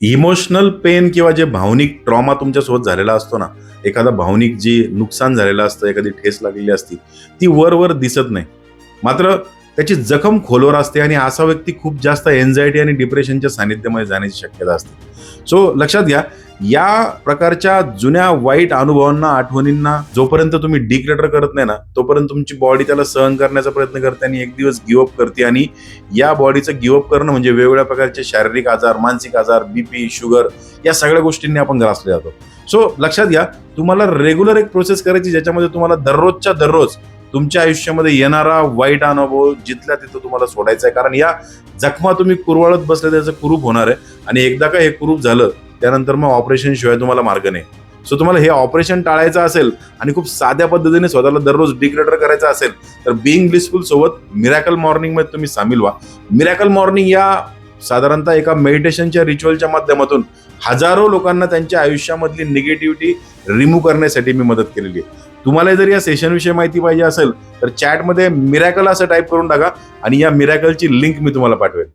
Emotional pain किंवा जे भावनिक ट्रॉमा तुमच्यासोबत झालेला असतो ना एखादा भावनिक जी नुकसान झालेलं असतं एखादी ठेस लागलेली असती ती वर वर दिसत नाही. मात्र त्याची जखम खोलवर असते आणि असा व्यक्ती खूप जास्त एन्झायटी आणि डिप्रेशनच्या सानिध्यामध्ये जाण्याची शक्यता असते. सो लक्षात घ्या या प्रकारच्या जुन्या वाईट अनुभवांना आठवणींना जोपर्यंत तुम्ही डिक्लेटर करत नाही ना तोपर्यंत तुमची बॉडी त्याला सहन करण्याचा प्रयत्न करते आणि एक दिवस गिवअप करते आणि या बॉडीचं गिवअप करणं म्हणजे वेगवेगळ्या प्रकारचे शारीरिक आजार मानसिक आजार बीपी शुगर या सगळ्या गोष्टींनी आपण ग्रासले जातो. सो लक्षात घ्या तुम्हाला रेग्युलर एक प्रोसेस करायची ज्याच्यामध्ये तुम्हाला दररोजच्या दररोज तुमच्या आयुष्यामध्ये येणारा वाईट अनुभव जिथल्या तिथं तुम्हाला सोडायचा आहे. कारण या जखमा तुम्ही कुरवाळत बसले त्याचं कुरूप होणार आहे. आणि एकदा का हे कुरूप झालं त्यानंतर मग ऑपरेशन शिवाय तुम्हाला मार्ग नाही. सो तुम्हाला हे ऑपरेशन टाळायचं असेल आणि खूप साध्या पद्धतीने स्वतःला दररोज डिक्लेटर करायचं असेल तर बिईंग ब्लिसफुल सोबत मिरॅकल मॉर्निंगमध्ये तुम्ही सामील व्हा. मिरॅकल मॉर्निंग या साधारणतः एका मेडिटेशनच्या रिच्युअलच्या माध्यमातून हजारो लोकांना त्यांच्या आयुष्यामधली निगेटिव्हिटी रिमूव्ह करण्यासाठी मी मदत केलेली आहे. तुम्हाला जर या सेशनविषयी माहिती पाहिजे असेल तर चॅटमध्ये मिरॅकल असं टाईप करून टाका आणि या मिरॅकलची लिंक मी तुम्हाला पाठवेल.